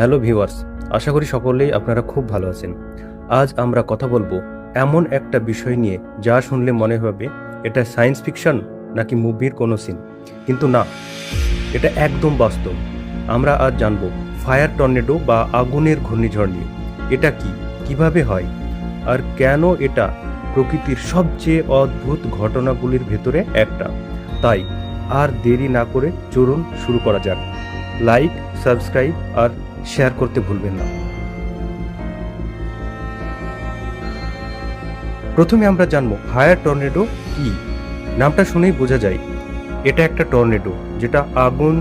Hello viewers, আশা করি সকলেই আপনারা খুব ভালো আছেন। আজ আমরা কথা বলব এমন একটা বিষয় নিয়ে যা শুনলে মনে হবে, এটা সায়েন্স ফিকশন নাকি মুভির কোনো সিন? কিন্তু না, এটা একদম বাস্তব। আমরা আজ জানব ফায়ার টর্নেডো বা আগুনের ঘূর্ণিঝড় নিয়ে। এটা কি? কীভাবে হয়? আর কেন এটা প্রকৃতির সবচেয়ে অদ্ভুত ঘটনাগুলির ভেতরে একটা? তাই আর দেরি না করে চলুন শুরু করা যাক। লাইক, সাবস্ক্রাইব আর শেয়ার করতে ভুলবেন না। প্রথমে আমরা জানব, হায়ার টর্নেডো কি? নামটা শুনেই বোঝা যায়, এটা একটা টর্নেডো, যেটা আগুন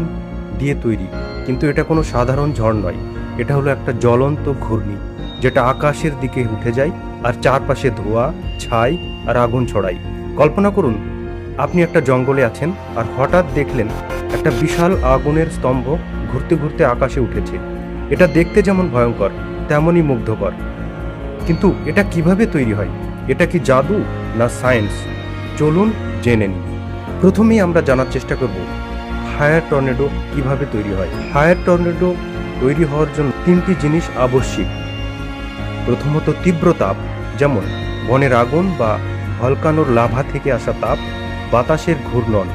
দিয়ে তৈরি। কিন্তু এটা কোনো সাধারণ ঝড় নয়, এটা হলো একটা জ্বলন্ত ঘূর্ণি, যেটা আকাশের দিকে উঠে যায় আর চারপাশে ধোঁয়া, ছাই আর আগুন ছড়ায়। কল্পনা করুন, আপনি একটা জঙ্গলে আছেন আর হঠাৎ দেখলেন একটা বিশাল আগুনের স্তম্ভ ঘুরতে ঘুরতে আকাশে উঠেছে। এটা দেখতে যেমন ভয়ঙ্কর, তেমনই মুগ্ধকর। কিন্তু এটা কীভাবে তৈরি হয়? এটা কি জাদু না সায়েন্স? চলুন জেনে নিই। প্রথমেই আমরা জানার চেষ্টা করব ফায়ার টর্নেডো কীভাবে তৈরি হয়? ফায়ার টর্নেডো তৈরি হওয়ার জন্য তিনটি জিনিস আবশ্যিক। প্রথমত তীব্র তাপ, যেমন বনের আগুন বা ভলকানোর লাভা থেকে আসা তাপ, বাতাসের ঘূর্ণন।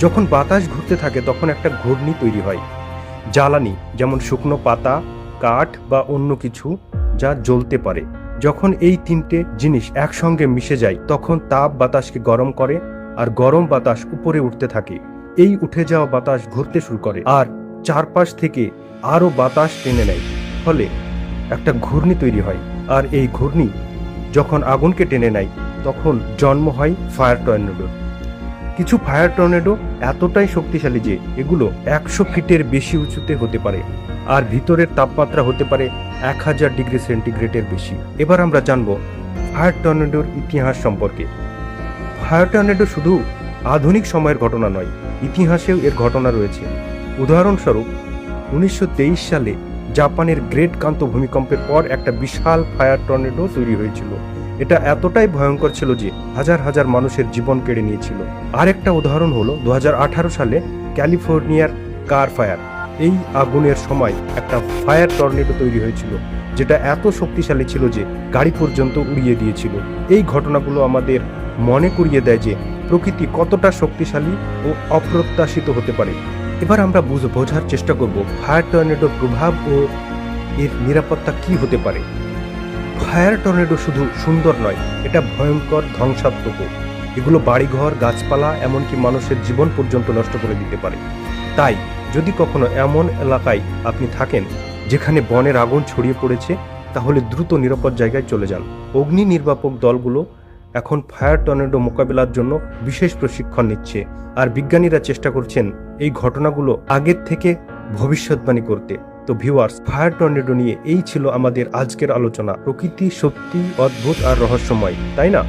যখন বাতাস ঘুরতে থাকে, তখন একটা ঘূর্ণি তৈরি হয়। জ্বালানি, যেমন শুকনো পাতা, কাঠ বা অন্য কিছু যা জ্বলতে পারে। যখন এই তিনটে জিনিস একসঙ্গে মিশে যায়, তখন তাপ বাতাসকে গরম করে আর গরম বাতাস উপরে উঠতে থাকে। এই উঠে যাওয়া বাতাস ঘুরতে শুরু করে আর চারপাশ থেকে আরও বাতাস টেনে নেয়। ফলে একটা ঘূর্ণি তৈরি হয় আর এই ঘূর্ণি যখন আগুনকে টেনে নেয়, তখন জন্ম হয় ফায়ার টর্নেডোর কিছু ফায়ার টর্নেডো এতটাই শক্তিশালী যে এগুলো একশো ফিটের বেশি উঁচুতে হতে পারে, আর ভিতরের তাপমাত্রা হতে পারে এক হাজার ডিগ্রি সেন্টিগ্রেডের বেশি। এবার আমরা জানব ফায়ার টর্নেডোর ইতিহাস সম্পর্কে। ফায়ার টর্নেডো শুধু আধুনিক সময়ের ঘটনা নয়, ইতিহাসেও এর ঘটনা রয়েছে। উদাহরণস্বরূপ, উনিশশো তেইশ সালে জাপানের গ্রেট কান্ত ভূমিকম্পের পর একটা বিশাল ফায়ার টর্নেডো তৈরি হয়েছিল। এটা এতটাই ভয়ঙ্কর ছিল যে হাজার হাজার মানুষের জীবন কেড়ে নিয়েছিল। আরেকটা উদাহরণ হলো দু হাজার আঠারো সালে ক্যালিফোর্নিয়ার কার ফায়ার। এই আগুনের সময় একটা ফায়ার টর্নেডো তৈরি হয়েছিল, যেটা এত শক্তিশালী ছিল যে গাড়ি পর্যন্ত উড়িয়ে দিয়েছিল। এই ঘটনাগুলো আমাদের মনে করিয়ে দেয় যে প্রকৃতি কতটা শক্তিশালী ও অপ্রত্যাশিত হতে পারে। এবার আমরা বুঝ, বোঝার চেষ্টা করব ফায়ার টর্নেডোর প্রভাব ও এর নিরাপত্তা কি হতে পারে। ফায়ার টর্নেডো শুধু সুন্দর নয়, এটা ভয়ঙ্কর ধ্বংসাত্মক এগুলো বাড়িঘর, গাছপালা, এমনকি মানুষের জীবন পর্যন্ত নষ্ট করে দিতে পারে। তাই, যদি কখনো এমন এলাকায় আপনি থাকেন, যেখানে বনের আগুন ছড়িয়ে পড়েছে, তাহলে দ্রুত নিরাপদ জায়গায় চলে যান। অগ্নি নির্বাপক দলগুলো এখন ফায়ার টর্নেডো মোকাবেলার জন্য বিশেষ প্রশিক্ষণ নিচ্ছে, আর বিজ্ঞানীরা চেষ্টা করছেন এই ঘটনাগুলো আগের থেকে ভবিষ্যৎবাণী করতে। তো ভিউয়ার্স ফায়ার টর্নেডো নিয়ে এই ছিল আমাদের আজকের আলোচনা। প্রকৃতি, সত্যি, অদ্ভুত আর রহস্যময়, তাই না?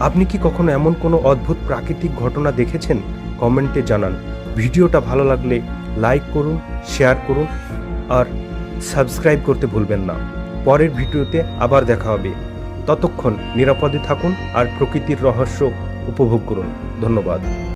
আপনি কি কখনো এমন কোনো অদ্ভুত প্রাকৃতিক ঘটনা দেখেছেন? কমেন্টে জানান। ভিডিওটা ভালো লাগলে লাইক করুন শেয়ার করুন আর সাবস্ক্রাইব করতে ভুলবেন না। পরের ভিডিওতে আবার দেখা হবে। ততক্ষণ নিরাপদে থাকুন আর প্রকৃতির রহস্য উপভোগ করুন। ধন্যবাদ।